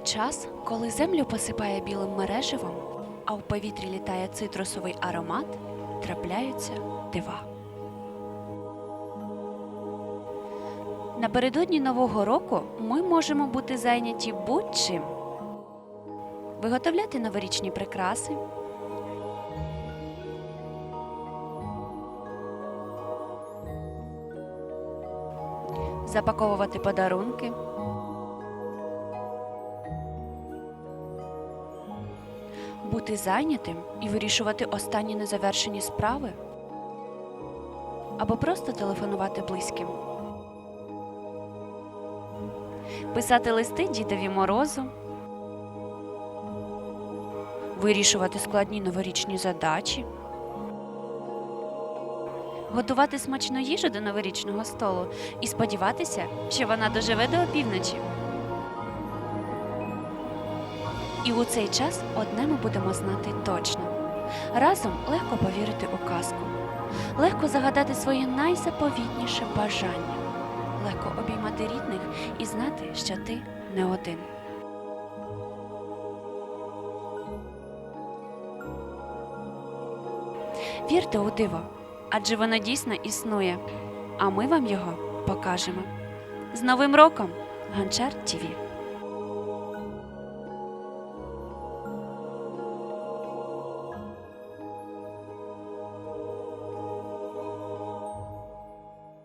час, коли землю посипає білим мереживом, а в повітрі літає цитрусовий аромат, трапляються дива. Напередодні Нового року ми можемо бути зайняті будь-чим. Виготовляти новорічні прикраси, запаковувати подарунки, бути зайнятим і вирішувати останні незавершені справи, або просто телефонувати близьким, писати листи дідові морозу, вирішувати складні новорічні задачі. Готувати смачну їжу до новорічного столу і сподіватися, що вона доживе до опівночі. І у цей час одне ми будемо знати точно. Разом легко повірити у казку, легко загадати своє найзаповітніше бажання, легко обіймати рідних і знати, що ти не один. Вірте у диво, адже воно дійсно існує, а ми вам його покажемо. З Новим роком! Ганчар ТІВІ